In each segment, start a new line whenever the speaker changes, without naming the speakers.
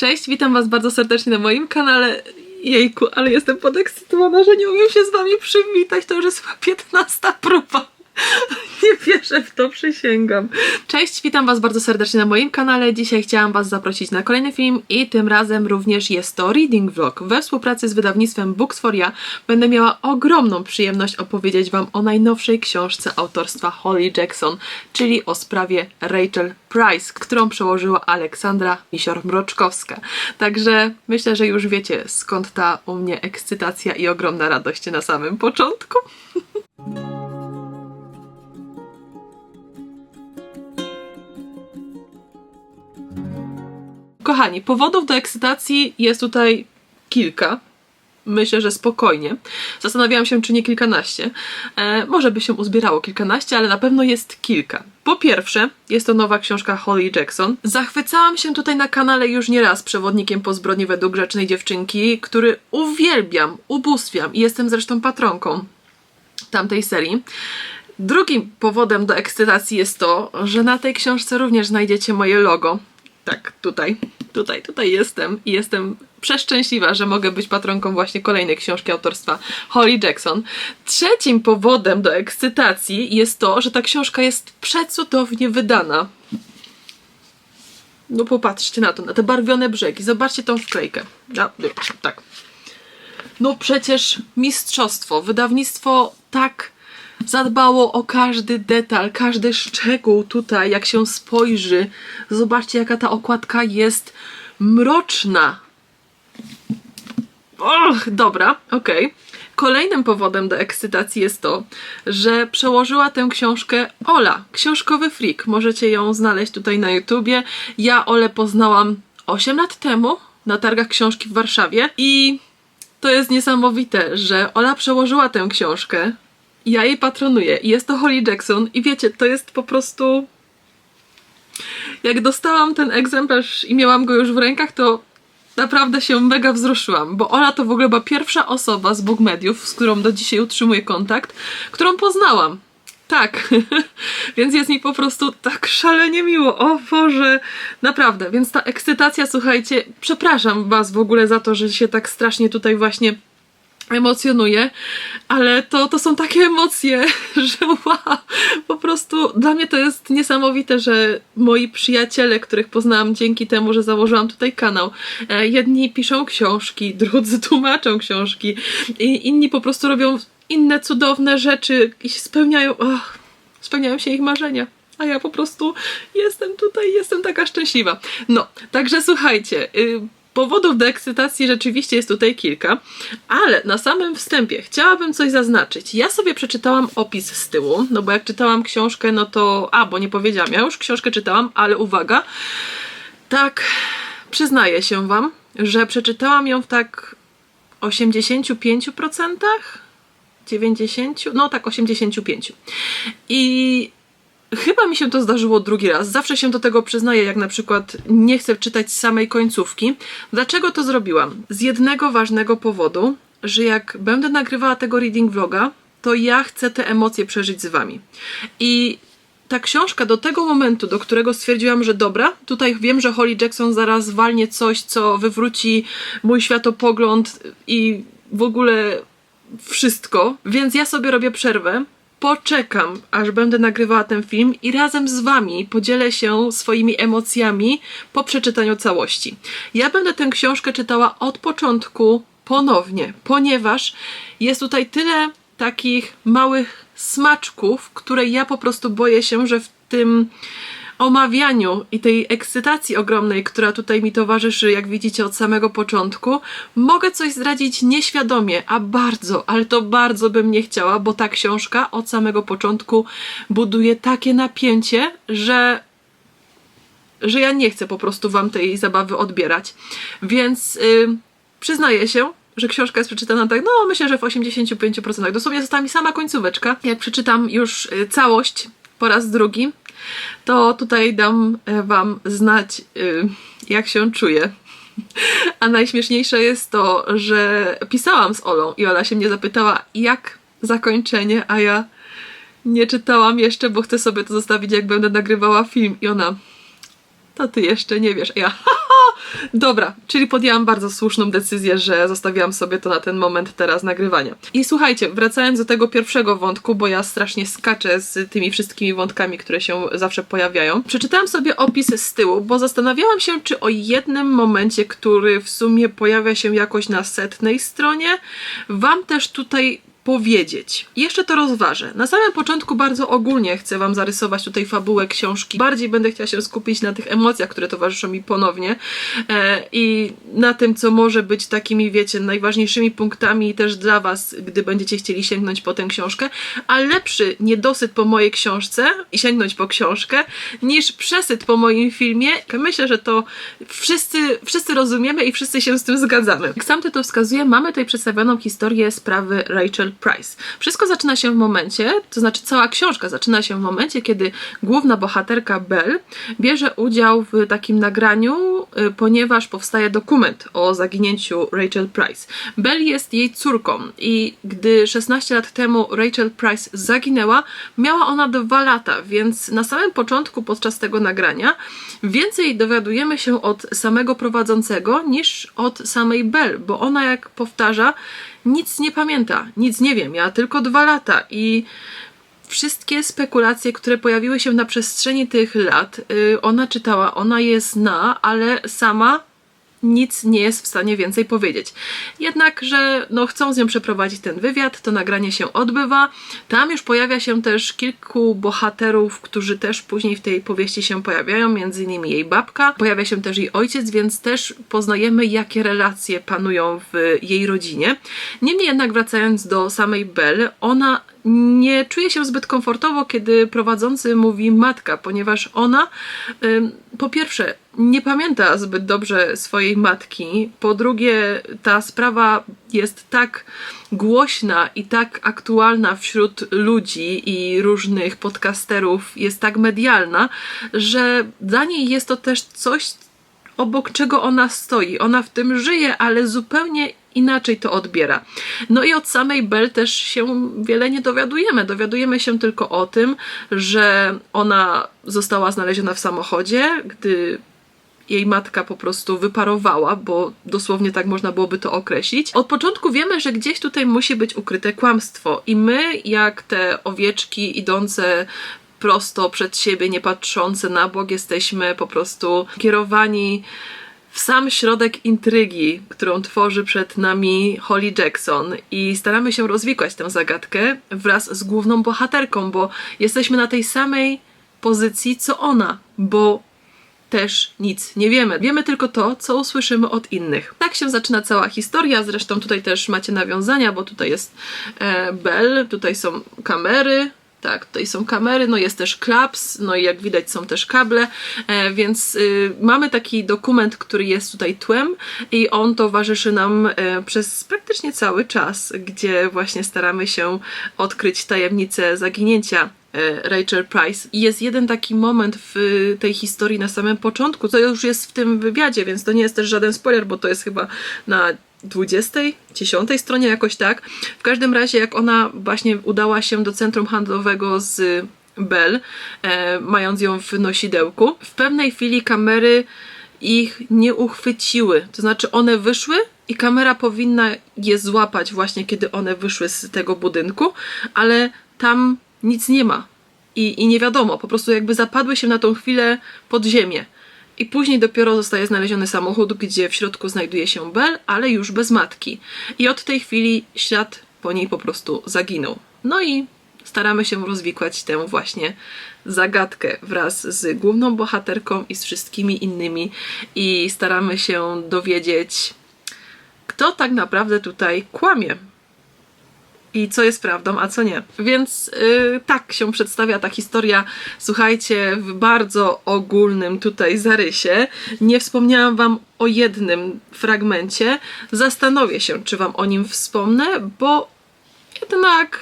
Cześć, witam was bardzo serdecznie na moim kanale. Jejku, ale jestem podekscytowana, że nie umiem się z wami przywitać. To już jest chyba 15 próba. Nie wierzę w to, przysięgam. Cześć, witam was bardzo serdecznie na moim kanale. Dzisiaj chciałam was zaprosić na kolejny film i tym razem również jest to reading vlog. We współpracy z wydawnictwem Books for Ya będę miała ogromną przyjemność opowiedzieć wam o najnowszej książce autorstwa Holly Jackson, czyli o sprawie Rachel Price, którą przełożyła Aleksandra Misior-Mroczkowska. Także myślę, że już wiecie skąd ta u mnie ekscytacja i ogromna radość na samym początku. Kochani, powodów do ekscytacji jest tutaj kilka. Myślę, że spokojnie. Zastanawiałam się, czy nie kilkanaście. E, może by się uzbierało kilkanaście, ale na pewno jest kilka. Po pierwsze, jest to nowa książka Holly Jackson. Zachwycałam się tutaj na kanale już nieraz przewodnikiem po zbrodni według grzecznej dziewczynki, który uwielbiam, ubóstwiam i jestem zresztą patronką tamtej serii. Drugim powodem do ekscytacji jest to, że na tej książce również znajdziecie moje logo. Tak, tutaj, tutaj, tutaj jestem i jestem przeszczęśliwa, że mogę być patronką właśnie kolejnej książki autorstwa Holly Jackson. Trzecim powodem do ekscytacji jest to, że ta książka jest przecudownie wydana. No popatrzcie na to, na te barwione brzegi. Zobaczcie tą wklejkę. Ja, tak. No przecież mistrzostwo, wydawnictwo tak zadbało o każdy detal, każdy szczegół tutaj, jak się spojrzy. Zobaczcie, jaka ta okładka jest mroczna. Och, dobra, okej. Kolejnym powodem do ekscytacji jest to, że przełożyła tę książkę Ola, książkowy freak. Możecie ją znaleźć tutaj na YouTubie. Ja Olę poznałam 8 lat temu na targach książki w Warszawie i to jest niesamowite, że Ola przełożyła tę książkę. Ja jej patronuję i jest to Holly Jackson i wiecie, to jest po prostu... Jak dostałam ten egzemplarz i miałam go już w rękach, to naprawdę się mega wzruszyłam, bo Ola to w ogóle była pierwsza osoba z Book Mediów, z którą do dzisiaj utrzymuję kontakt, którą poznałam. Tak, więc jest mi po prostu tak szalenie miło. O Boże, naprawdę. Więc ta ekscytacja, słuchajcie, przepraszam Was w ogóle za to, że się tak strasznie tutaj właśnie emocjonuje, ale to, to są takie emocje, że wow, po prostu dla mnie to jest niesamowite, że moi przyjaciele, których poznałam dzięki temu, że założyłam tutaj kanał, e, jedni piszą książki, drudzy tłumaczą książki i inni po prostu robią inne cudowne rzeczy i spełniają, spełniają się ich marzenia. A ja po prostu jestem tutaj, jestem taka szczęśliwa. No, także słuchajcie, y, Powodów do ekscytacji rzeczywiście jest tutaj kilka, ale na samym wstępie chciałabym coś zaznaczyć. Ja sobie przeczytałam opis z tyłu, no bo jak czytałam książkę, no to. A, bo nie powiedziałam, ja już książkę czytałam, ale uwaga, tak przyznaję się Wam, że przeczytałam ją w tak 85%. 90, no tak 85. I Chyba mi się to zdarzyło drugi raz. Zawsze się do tego przyznaję, jak na przykład nie chcę czytać samej końcówki. Dlaczego to zrobiłam? Z jednego ważnego powodu, że jak będę nagrywała tego reading vloga, to ja chcę te emocje przeżyć z wami. I ta książka do tego momentu, do którego stwierdziłam, że dobra, tutaj wiem, że Holly Jackson zaraz walnie coś, co wywróci mój światopogląd i w ogóle wszystko, więc ja sobie robię przerwę poczekam, aż będę nagrywała ten film i razem z Wami podzielę się swoimi emocjami po przeczytaniu całości. Ja będę tę książkę czytała od początku ponownie, ponieważ jest tutaj tyle takich małych smaczków, które ja po prostu boję się, że w tym omawianiu i tej ekscytacji ogromnej, która tutaj mi towarzyszy, jak widzicie, od samego początku, mogę coś zdradzić nieświadomie, a bardzo, ale to bardzo bym nie chciała, bo ta książka od samego początku buduje takie napięcie, że że ja nie chcę po prostu wam tej zabawy odbierać. Więc yy, przyznaję się, że książka jest przeczytana tak, no myślę, że w 85%. Dosłownie została mi sama końcóweczka. Jak przeczytam już y, całość po raz drugi, to tutaj dam e, Wam znać, y, jak się czuję. A najśmieszniejsze jest to, że pisałam z Olą i Ola się mnie zapytała, jak zakończenie, a ja nie czytałam jeszcze, bo chcę sobie to zostawić, jak będę nagrywała film. I ona, to ty jeszcze nie wiesz. A ja, Dobra, czyli podjęłam bardzo słuszną decyzję, że zostawiłam sobie to na ten moment teraz nagrywania. I słuchajcie, wracając do tego pierwszego wątku, bo ja strasznie skaczę z tymi wszystkimi wątkami, które się zawsze pojawiają. Przeczytałam sobie opis z tyłu, bo zastanawiałam się, czy o jednym momencie, który w sumie pojawia się jakoś na setnej stronie, wam też tutaj powiedzieć. Jeszcze to rozważę. Na samym początku bardzo ogólnie chcę Wam zarysować tutaj fabułę książki. Bardziej będę chciała się skupić na tych emocjach, które towarzyszą mi ponownie e, i na tym, co może być takimi, wiecie, najważniejszymi punktami też dla Was, gdy będziecie chcieli sięgnąć po tę książkę, a lepszy niedosyt po mojej książce i sięgnąć po książkę, niż przesyt po moim filmie. Myślę, że to wszyscy, wszyscy rozumiemy i wszyscy się z tym zgadzamy. Jak sam tytuł wskazuje, mamy tutaj przedstawioną historię sprawy Rachel Price. Wszystko zaczyna się w momencie, to znaczy cała książka zaczyna się w momencie, kiedy główna bohaterka Belle bierze udział w takim nagraniu, ponieważ powstaje dokument o zaginięciu Rachel Price. Belle jest jej córką i gdy 16 lat temu Rachel Price zaginęła, miała ona dwa lata, więc na samym początku podczas tego nagrania więcej dowiadujemy się od samego prowadzącego niż od samej Belle, bo ona jak powtarza, nic nie pamięta, nic nie wiem, ja tylko dwa lata i wszystkie spekulacje, które pojawiły się na przestrzeni tych lat, yy, ona czytała, ona je zna, ale sama nic nie jest w stanie więcej powiedzieć. Jednakże no, chcą z nią przeprowadzić ten wywiad, to nagranie się odbywa. Tam już pojawia się też kilku bohaterów, którzy też później w tej powieści się pojawiają, między innymi jej babka, pojawia się też jej ojciec, więc też poznajemy, jakie relacje panują w jej rodzinie. Niemniej jednak wracając do samej Belle, ona nie czuje się zbyt komfortowo, kiedy prowadzący mówi matka, ponieważ ona po pierwsze nie pamięta zbyt dobrze swojej matki, po drugie ta sprawa jest tak głośna i tak aktualna wśród ludzi i różnych podcasterów, jest tak medialna, że dla niej jest to też coś, obok czego ona stoi. Ona w tym żyje, ale zupełnie inaczej to odbiera. No i od samej Bell też się wiele nie dowiadujemy. Dowiadujemy się tylko o tym, że ona została znaleziona w samochodzie, gdy jej matka po prostu wyparowała, bo dosłownie tak można byłoby to określić. Od początku wiemy, że gdzieś tutaj musi być ukryte kłamstwo i my, jak te owieczki idące prosto przed siebie, nie patrzące na bok, jesteśmy po prostu kierowani w sam środek intrygi, którą tworzy przed nami Holly Jackson i staramy się rozwikłać tę zagadkę wraz z główną bohaterką, bo jesteśmy na tej samej pozycji co ona, bo też nic nie wiemy. Wiemy tylko to, co usłyszymy od innych. Tak się zaczyna cała historia, zresztą tutaj też macie nawiązania, bo tutaj jest e, Bell, tutaj są kamery, tak, tutaj są kamery, no jest też klaps, no i jak widać są też kable, e, więc y, mamy taki dokument, który jest tutaj tłem i on towarzyszy nam e, przez praktycznie cały czas, gdzie właśnie staramy się odkryć tajemnicę zaginięcia Rachel Price. I jest jeden taki moment w tej historii na samym początku, co już jest w tym wywiadzie, więc to nie jest też żaden spoiler, bo to jest chyba na 20, 10 stronie jakoś tak. W każdym razie, jak ona właśnie udała się do centrum handlowego z Bell, e, mając ją w nosidełku, w pewnej chwili kamery ich nie uchwyciły. To znaczy, one wyszły i kamera powinna je złapać właśnie, kiedy one wyszły z tego budynku, ale tam nic nie ma. I, i nie wiadomo, po prostu jakby zapadły się na tą chwilę pod ziemię. I później dopiero zostaje znaleziony samochód, gdzie w środku znajduje się Bell, ale już bez matki. I od tej chwili ślad po niej po prostu zaginął. No i staramy się rozwikłać tę właśnie zagadkę wraz z główną bohaterką i z wszystkimi innymi i staramy się dowiedzieć, kto tak naprawdę tutaj kłamie i co jest prawdą, a co nie. Więc yy, tak się przedstawia ta historia, słuchajcie, w bardzo ogólnym tutaj zarysie. Nie wspomniałam Wam o jednym fragmencie. Zastanowię się, czy Wam o nim wspomnę, bo jednak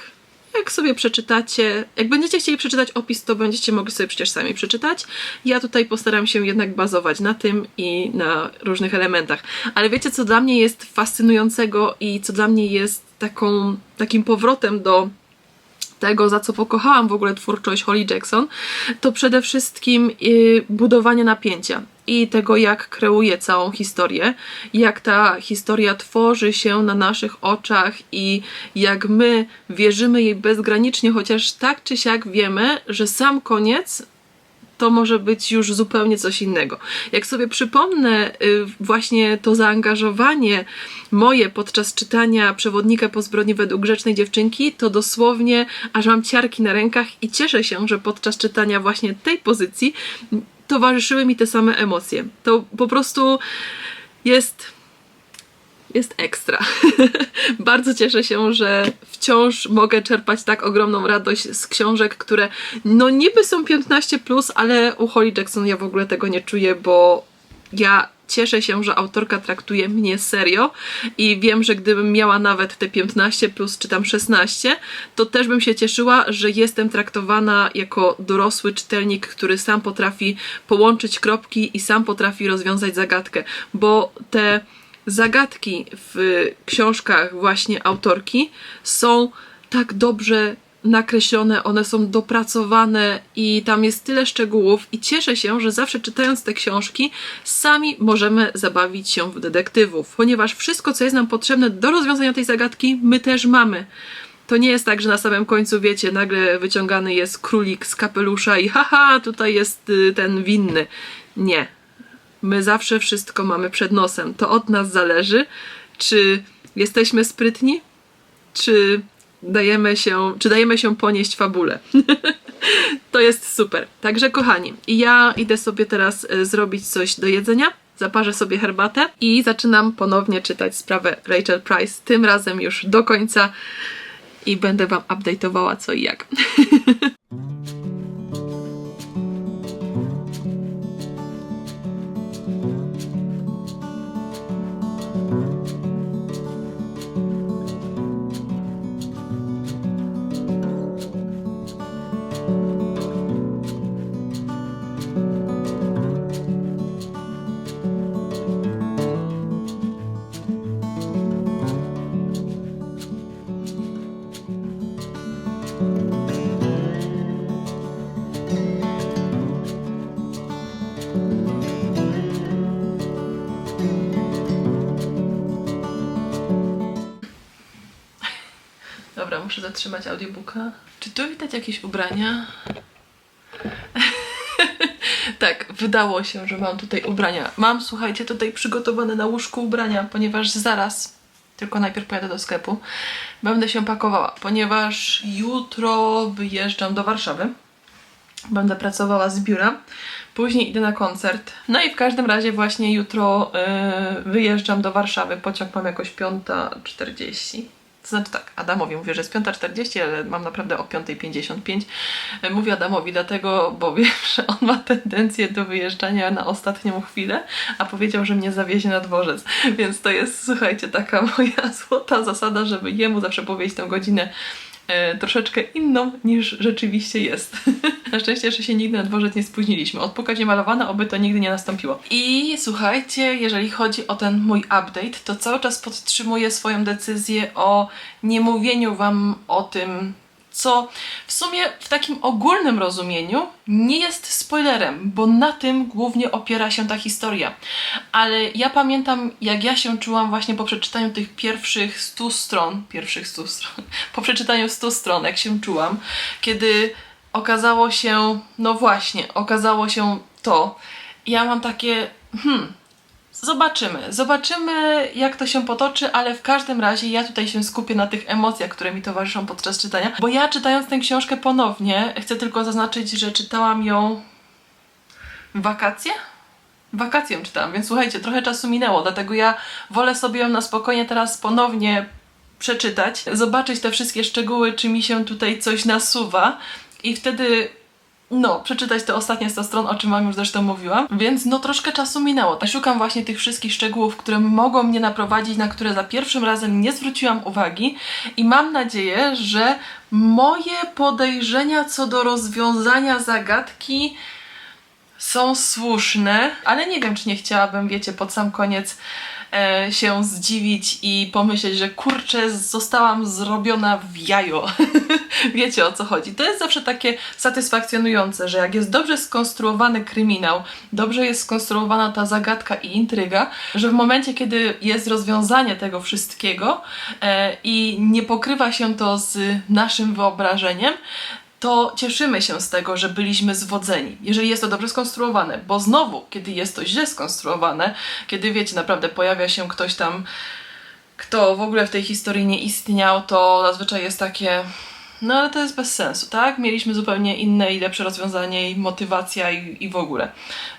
jak sobie przeczytacie, jak będziecie chcieli przeczytać opis, to będziecie mogli sobie przecież sami przeczytać. Ja tutaj postaram się jednak bazować na tym i na różnych elementach. Ale wiecie, co dla mnie jest fascynującego i co dla mnie jest taką, takim powrotem do tego, za co pokochałam w ogóle twórczość Holly Jackson, to przede wszystkim yy, budowanie napięcia. i tego, jak kreuje całą historię, jak ta historia tworzy się na naszych oczach i jak my wierzymy jej bezgranicznie, chociaż tak czy siak wiemy, że sam koniec to może być już zupełnie coś innego. Jak sobie przypomnę y, właśnie to zaangażowanie moje podczas czytania przewodnika po zbrodni według grzecznej dziewczynki, to dosłownie aż mam ciarki na rękach i cieszę się, że podczas czytania właśnie tej pozycji towarzyszyły mi te same emocje. To po prostu jest jest ekstra. Bardzo cieszę się, że wciąż mogę czerpać tak ogromną radość z książek, które no niby są 15, plus, ale u Holly Jackson ja w ogóle tego nie czuję, bo ja cieszę się, że autorka traktuje mnie serio i wiem, że gdybym miała nawet te 15 plus czy tam 16, to też bym się cieszyła, że jestem traktowana jako dorosły czytelnik, który sam potrafi połączyć kropki i sam potrafi rozwiązać zagadkę, bo te zagadki w książkach właśnie autorki są tak dobrze nakreślone, one są dopracowane i tam jest tyle szczegółów i cieszę się, że zawsze czytając te książki sami możemy zabawić się w detektywów, ponieważ wszystko, co jest nam potrzebne do rozwiązania tej zagadki, my też mamy. To nie jest tak, że na samym końcu, wiecie, nagle wyciągany jest królik z kapelusza i haha, tutaj jest y, ten winny. Nie. My zawsze wszystko mamy przed nosem. To od nas zależy, czy jesteśmy sprytni, czy dajemy się, czy dajemy się ponieść fabule. to jest super. Także kochani, ja idę sobie teraz y, zrobić coś do jedzenia, zaparzę sobie herbatę i zaczynam ponownie czytać sprawę Rachel Price, tym razem już do końca i będę Wam update'owała co i jak. muszę zatrzymać audiobooka. Czy tu widać jakieś ubrania? tak, wydało się, że mam tutaj ubrania. Mam, słuchajcie, tutaj przygotowane na łóżku ubrania, ponieważ zaraz, tylko najpierw pojadę do sklepu, będę się pakowała, ponieważ jutro wyjeżdżam do Warszawy. Będę pracowała z biura. Później idę na koncert. No i w każdym razie właśnie jutro yy, wyjeżdżam do Warszawy. Pociąg mam jakoś 5.40. To znaczy tak, Adamowi mówię, że jest 5.40, ale mam naprawdę o 5.55. E, Mówię Adamowi dlatego, bo wiem, że on ma tendencję do wyjeżdżania na ostatnią chwilę, a powiedział, że mnie zawiezie na dworzec. Więc to jest, słuchajcie, taka moja złota zasada, żeby jemu zawsze powiedzieć tę godzinę e, troszeczkę inną niż rzeczywiście jest. na szczęście, że się nigdy na dworzec nie spóźniliśmy. Odpukać niemalowane, oby to nigdy nie nastąpiło. I słuchajcie, jeżeli chodzi o ten mój update, to cały czas podtrzymuję swoją decyzję o nie mówieniu wam o tym, co w sumie w takim ogólnym rozumieniu nie jest spoilerem, bo na tym głównie opiera się ta historia. Ale ja pamiętam, jak ja się czułam właśnie po przeczytaniu tych pierwszych 100 stron, pierwszych 100 stron, po przeczytaniu 100 stron, jak się czułam, kiedy okazało się, no właśnie, okazało się to. Ja mam takie, hmm, Zobaczymy, zobaczymy jak to się potoczy, ale w każdym razie ja tutaj się skupię na tych emocjach, które mi towarzyszą podczas czytania, bo ja czytając tę książkę ponownie, chcę tylko zaznaczyć, że czytałam ją w wakacje? W wakacje ją czytałam, więc słuchajcie, trochę czasu minęło, dlatego ja wolę sobie ją na spokojnie teraz ponownie przeczytać, zobaczyć te wszystkie szczegóły, czy mi się tutaj coś nasuwa i wtedy no, przeczytać te ostatnie 100 stron, o czym Wam już zresztą mówiłam, więc no troszkę czasu minęło. Szukam właśnie tych wszystkich szczegółów, które mogą mnie naprowadzić, na które za pierwszym razem nie zwróciłam uwagi. I mam nadzieję, że moje podejrzenia co do rozwiązania zagadki są słuszne, ale nie wiem, czy nie chciałabym, wiecie, pod sam koniec się zdziwić i pomyśleć, że kurczę, zostałam zrobiona w jajo. Wiecie o co chodzi. To jest zawsze takie satysfakcjonujące, że jak jest dobrze skonstruowany kryminał, dobrze jest skonstruowana ta zagadka i intryga, że w momencie, kiedy jest rozwiązanie tego wszystkiego e, i nie pokrywa się to z naszym wyobrażeniem, to cieszymy się z tego, że byliśmy zwodzeni, jeżeli jest to dobrze skonstruowane, bo znowu, kiedy jest to źle skonstruowane, kiedy wiecie, naprawdę pojawia się ktoś tam, kto w ogóle w tej historii nie istniał, to zazwyczaj jest takie. No ale to jest bez sensu, tak? Mieliśmy zupełnie inne i lepsze rozwiązanie i motywacja i, i w ogóle.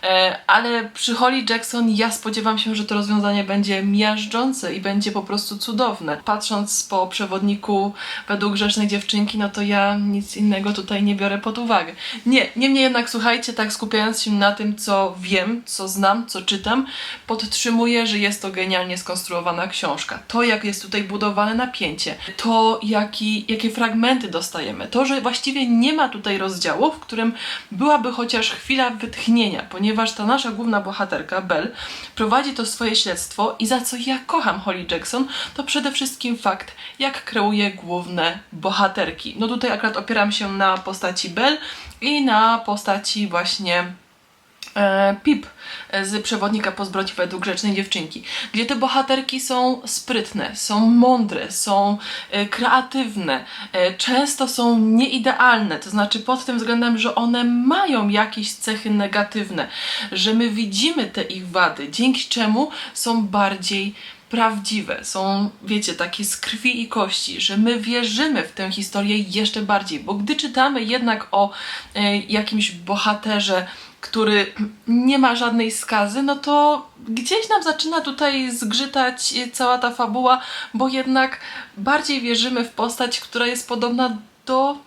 E, ale przy Holly Jackson ja spodziewam się, że to rozwiązanie będzie miażdżące i będzie po prostu cudowne. Patrząc po przewodniku według grzecznej dziewczynki, no to ja nic innego tutaj nie biorę pod uwagę. Nie, niemniej jednak słuchajcie, tak skupiając się na tym, co wiem, co znam, co czytam, podtrzymuję, że jest to genialnie skonstruowana książka. To, jak jest tutaj budowane napięcie, to, jaki, jakie fragmenty dostajemy, to, że właściwie nie ma tutaj rozdziału, w którym byłaby chociaż chwila wytchnienia, ponieważ ta nasza główna bohaterka, Belle, prowadzi to swoje śledztwo i za co ja kocham Holly Jackson, to przede wszystkim fakt, jak kreuje główne bohaterki. No tutaj akurat opieram się na postaci Belle i na postaci właśnie Pip z przewodnika po zbrodni według grzecznej dziewczynki, gdzie te bohaterki są sprytne, są mądre, są e, kreatywne, e, często są nieidealne, to znaczy pod tym względem, że one mają jakieś cechy negatywne, że my widzimy te ich wady, dzięki czemu są bardziej prawdziwe, są, wiecie, takie z krwi i kości, że my wierzymy w tę historię jeszcze bardziej, bo gdy czytamy jednak o e, jakimś bohaterze, który nie ma żadnej skazy, no to gdzieś nam zaczyna tutaj zgrzytać cała ta fabuła, bo jednak bardziej wierzymy w postać, która jest podobna do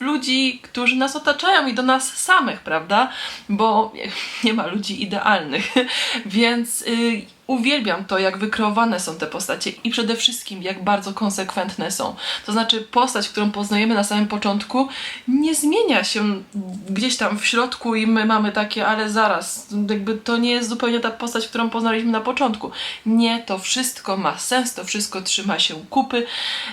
ludzi, którzy nas otaczają i do nas samych, prawda? Bo nie ma ludzi idealnych, więc y, uwielbiam to, jak wykreowane są te postacie i przede wszystkim jak bardzo konsekwentne są. To znaczy, postać, którą poznajemy na samym początku, nie zmienia się gdzieś tam w środku i my mamy takie, ale zaraz, jakby to nie jest zupełnie ta postać, którą poznaliśmy na początku. Nie, to wszystko ma sens, to wszystko trzyma się kupy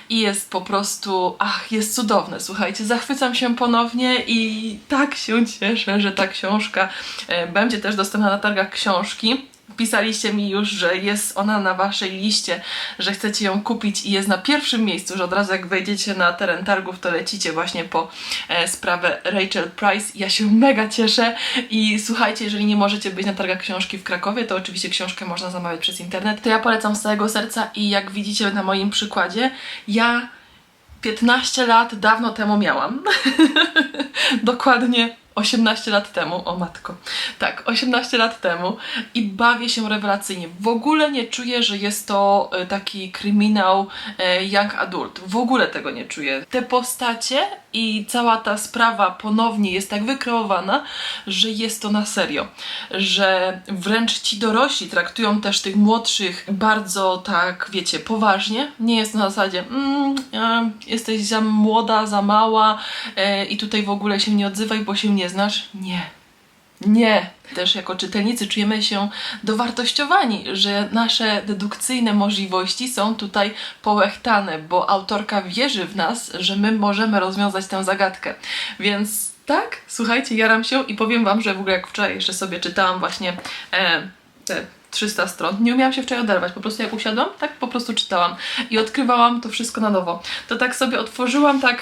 i jest po prostu, ach, jest cudowne. Słuchajcie, zachwycam się ponownie i tak się cieszę, że ta książka e, będzie też dostępna na targach książki pisaliście mi już, że jest ona na waszej liście, że chcecie ją kupić i jest na pierwszym miejscu, że od razu jak wejdziecie na teren targów, to lecicie właśnie po e, sprawę Rachel Price. Ja się mega cieszę i słuchajcie, jeżeli nie możecie być na targach książki w Krakowie, to oczywiście książkę można zamawiać przez internet. To ja polecam z całego serca i jak widzicie na moim przykładzie, ja 15 lat dawno temu miałam. Dokładnie 18 lat temu, o matko, tak, 18 lat temu i bawię się rewelacyjnie. W ogóle nie czuję, że jest to e, taki kryminał e, young adult. W ogóle tego nie czuję. Te postacie i cała ta sprawa ponownie jest tak wykreowana, że jest to na serio. Że wręcz ci dorośli traktują też tych młodszych bardzo tak, wiecie, poważnie. Nie jest na zasadzie mm, e, jesteś za młoda, za mała e, i tutaj w ogóle się nie odzywaj, bo się nie znasz. Nie. Nie. Też jako czytelnicy czujemy się dowartościowani, że nasze dedukcyjne możliwości są tutaj połechtane, bo autorka wierzy w nas, że my możemy rozwiązać tę zagadkę. Więc tak, słuchajcie, jaram się i powiem Wam, że w ogóle jak wczoraj jeszcze sobie czytałam właśnie e, te 300 stron. Nie umiałam się wczoraj oderwać, po prostu jak usiadłam, tak po prostu czytałam i odkrywałam to wszystko na nowo. To tak sobie otworzyłam tak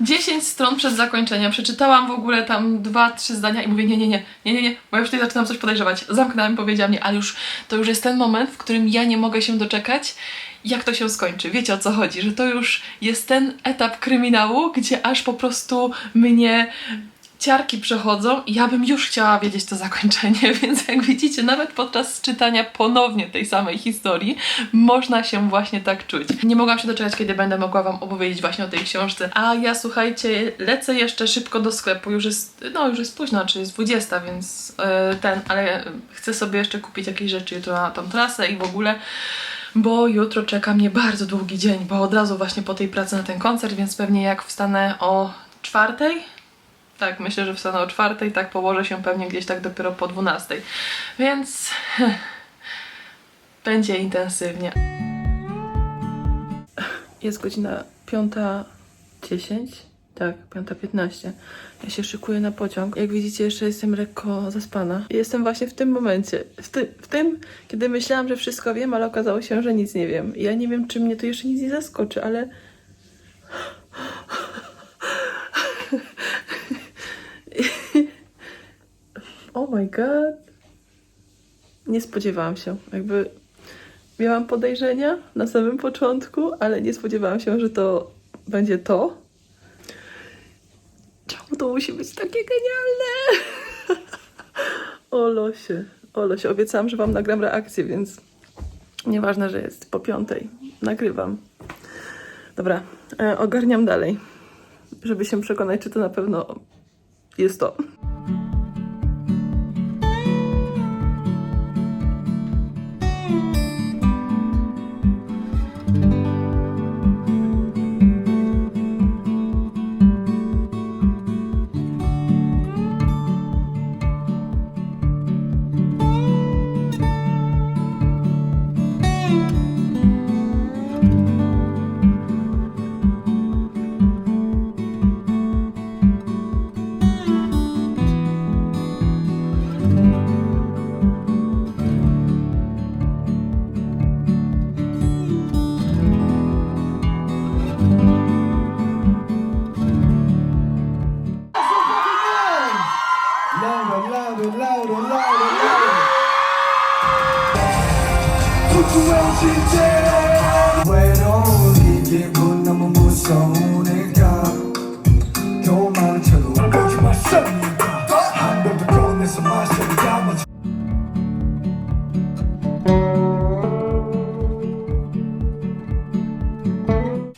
10 stron przed zakończeniem, przeczytałam w ogóle tam dwa, trzy zdania i mówię nie, nie, nie, nie, nie, nie, bo ja już tutaj zaczynam coś podejrzewać. Zamknęłam i powiedziałam ale już to już jest ten moment, w którym ja nie mogę się doczekać, jak to się skończy. Wiecie o co chodzi, że to już jest ten etap kryminału, gdzie aż po prostu mnie ciarki przechodzą i ja bym już chciała wiedzieć to zakończenie, więc jak widzicie, nawet podczas czytania ponownie tej samej historii można się właśnie tak czuć. Nie mogłam się doczekać, kiedy będę mogła Wam opowiedzieć właśnie o tej książce. A ja słuchajcie, lecę jeszcze szybko do sklepu, już jest, no już jest późno, czy jest 20, więc yy, ten, ale chcę sobie jeszcze kupić jakieś rzeczy jutro na tą trasę i w ogóle bo jutro czeka mnie bardzo długi dzień, bo od razu właśnie po tej pracy na ten koncert, więc pewnie jak wstanę o czwartej, tak, myślę, że wstanę o czwartej, tak położę się pewnie gdzieś tak dopiero po dwunastej. Więc Będzie intensywnie. Jest godzina 5.10. Tak, 5.15. Ja się szykuję na pociąg. Jak widzicie, jeszcze jestem lekko zaspana. Jestem właśnie w tym momencie. W, ty, w tym, kiedy myślałam, że wszystko wiem, ale okazało się, że nic nie wiem. Ja nie wiem, czy mnie to jeszcze nic nie zaskoczy, ale. My god. Nie spodziewałam się. Jakby miałam podejrzenia na samym początku, ale nie spodziewałam się, że to będzie to. Czemu to musi być takie genialne? o losie, o losie. Obiecałam, że wam nagram reakcję, więc nieważne, że jest po piątej. Nagrywam. Dobra, e, ogarniam dalej, żeby się przekonać, czy to na pewno jest to.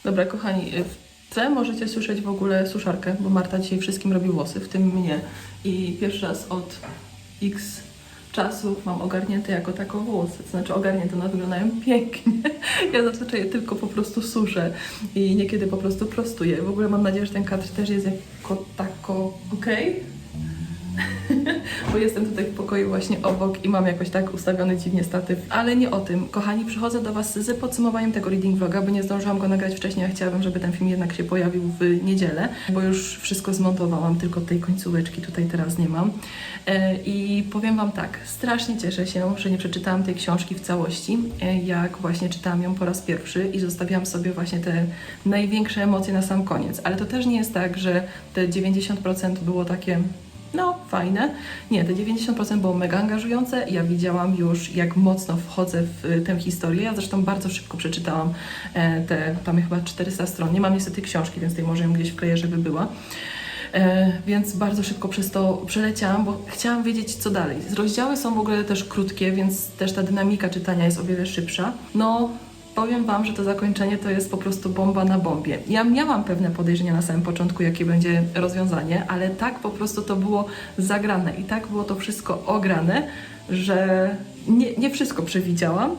Dobra, kochani, w tle możecie słyszeć w ogóle suszarkę, bo Marta dzisiaj wszystkim robi włosy, w tym mnie. I pierwszy raz od x czasów mam ogarnięte jako tako włosy. To znaczy ogarnięte, one wyglądają pięknie. Ja zazwyczaj je tylko po prostu suszę i niekiedy po prostu prostuję. W ogóle mam nadzieję, że ten kadr też jest jako tako okej. bo jestem tutaj w pokoju właśnie obok i mam jakoś tak ustawiony dziwnie statyw. Ale nie o tym. Kochani, przychodzę do Was z podsumowaniem tego reading vloga, bo nie zdążyłam go nagrać wcześniej, a chciałabym, żeby ten film jednak się pojawił w niedzielę, bo już wszystko zmontowałam, tylko tej końcóweczki tutaj teraz nie mam. E, I powiem Wam tak, strasznie cieszę się, że nie przeczytałam tej książki w całości, e, jak właśnie czytałam ją po raz pierwszy i zostawiłam sobie właśnie te największe emocje na sam koniec. Ale to też nie jest tak, że te 90% było takie no, fajne. Nie, te 90% było mega angażujące. Ja widziałam już, jak mocno wchodzę w y, tę historię. Ja zresztą bardzo szybko przeczytałam e, te, tam chyba 400 stron. Nie mam niestety książki, więc tej może ją gdzieś wkleję, żeby była. E, więc bardzo szybko przez to przeleciałam, bo chciałam wiedzieć, co dalej. Rozdziały są w ogóle też krótkie, więc też ta dynamika czytania jest o wiele szybsza. No, powiem Wam, że to zakończenie to jest po prostu bomba na bombie. Ja miałam pewne podejrzenia na samym początku, jakie będzie rozwiązanie, ale tak po prostu to było zagrane i tak było to wszystko ograne, że nie, nie wszystko przewidziałam,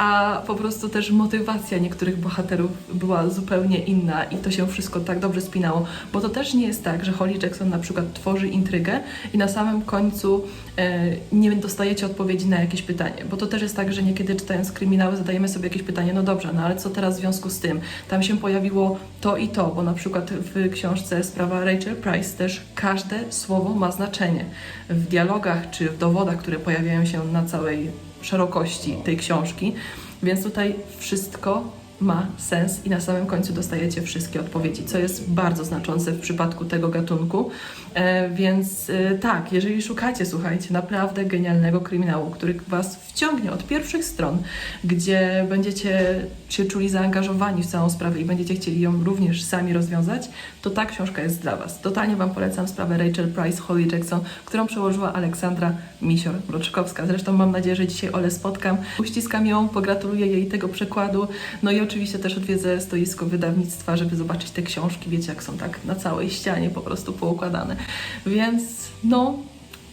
a po prostu też motywacja niektórych bohaterów była zupełnie inna i to się wszystko tak dobrze spinało, bo to też nie jest tak, że Holly Jackson na przykład tworzy intrygę i na samym końcu e, nie dostajecie odpowiedzi na jakieś pytanie, bo to też jest tak, że niekiedy czytając kryminały zadajemy sobie jakieś pytanie, no dobrze, no ale co teraz w związku z tym? Tam się pojawiło to i to, bo na przykład w książce sprawa Rachel Price też każde słowo ma znaczenie. W dialogach czy w dowodach, które pojawiają się na całej szerokości tej książki, więc tutaj wszystko ma sens i na samym końcu dostajecie wszystkie odpowiedzi, co jest bardzo znaczące w przypadku tego gatunku. E, więc e, tak, jeżeli szukacie, słuchajcie, naprawdę genialnego kryminału, który Was wciągnie od pierwszych stron, gdzie będziecie się czuli zaangażowani w całą sprawę i będziecie chcieli ją również sami rozwiązać, to ta książka jest dla Was. Totalnie Wam polecam sprawę Rachel Price, Holly Jackson, którą przełożyła Aleksandra Misior-Mroczkowska. Zresztą mam nadzieję, że dzisiaj Ole spotkam, uściskam ją, pogratuluję jej tego przekładu, no i oczywiście też odwiedzę stoisko wydawnictwa, żeby zobaczyć te książki, wiecie jak są tak na całej ścianie po prostu poukładane. Więc no,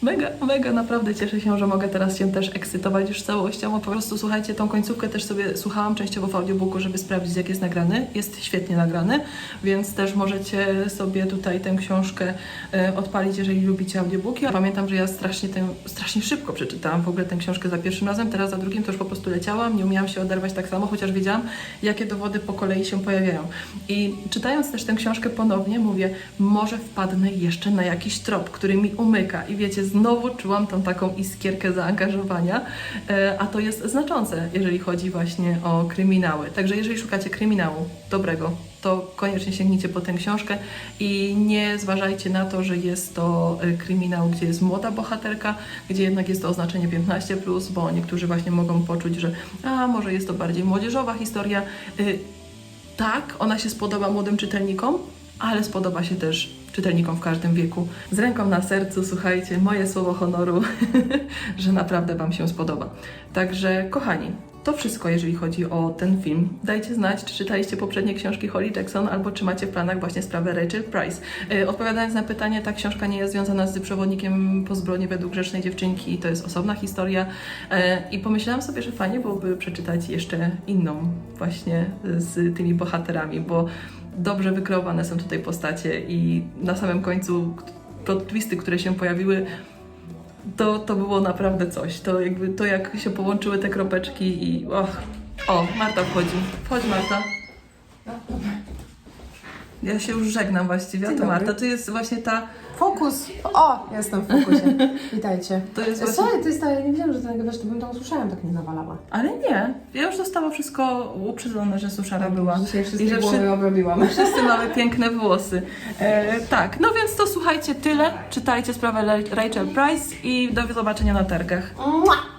Mega, mega naprawdę cieszę się, że mogę teraz się też ekscytować już całością, po prostu słuchajcie, tą końcówkę też sobie słuchałam częściowo w audiobooku, żeby sprawdzić jak jest nagrany. Jest świetnie nagrany, więc też możecie sobie tutaj tę książkę e, odpalić, jeżeli lubicie audiobooki. Pamiętam, że ja strasznie, tę, strasznie szybko przeczytałam w ogóle tę książkę za pierwszym razem, teraz za drugim to już po prostu leciałam, nie umiałam się oderwać tak samo, chociaż wiedziałam, jakie dowody po kolei się pojawiają. I czytając też tę książkę ponownie, mówię, może wpadnę jeszcze na jakiś trop, który mi umyka. I wiecie, znowu czułam tą taką iskierkę zaangażowania, e, a to jest znaczące, jeżeli chodzi właśnie o kryminały. Także jeżeli szukacie kryminału dobrego, to koniecznie sięgnijcie po tę książkę i nie zważajcie na to, że jest to e, kryminał, gdzie jest młoda bohaterka, gdzie jednak jest to oznaczenie 15+, bo niektórzy właśnie mogą poczuć, że a może jest to bardziej młodzieżowa historia. Y, tak, ona się spodoba młodym czytelnikom, ale spodoba się też czytelnikom w każdym wieku. Z ręką na sercu, słuchajcie, moje słowo honoru, że naprawdę Wam się spodoba. Także, kochani, to wszystko, jeżeli chodzi o ten film. Dajcie znać, czy czytaliście poprzednie książki Holly Jackson, albo czy macie w planach właśnie sprawę Rachel Price. E, Odpowiadając na pytanie, ta książka nie jest związana z przewodnikiem po zbrodni według grzecznej dziewczynki, to jest osobna historia. E, I pomyślałam sobie, że fajnie byłoby przeczytać jeszcze inną właśnie z tymi bohaterami, bo dobrze wykreowane są tutaj postacie i na samym końcu plot twisty, które się pojawiły, to, to było naprawdę coś. To jakby to jak się połączyły te kropeczki i och. O, Marta wchodzi. Wchodź Marta. Ja się już żegnam właściwie, a
Dzień
to
dobry.
Marta. To jest właśnie ta.
Fokus! O, jestem w fokusie. Witajcie.
To jest właśnie-
Słuchaj, to jest ta, ja nie wiedziałam, że to nagrywasz, to bym to usłyszałam, tak nie nawalała.
Ale nie. Ja już zostało wszystko uprzedzone, że suszara była.
Dzisiaj
I
wszystkie
że
głowy obrobiłam.
Wszyscy mamy piękne włosy. E, tak, no więc to słuchajcie, tyle. Czytajcie sprawę Rachel Price i do zobaczenia na targach.
Mua!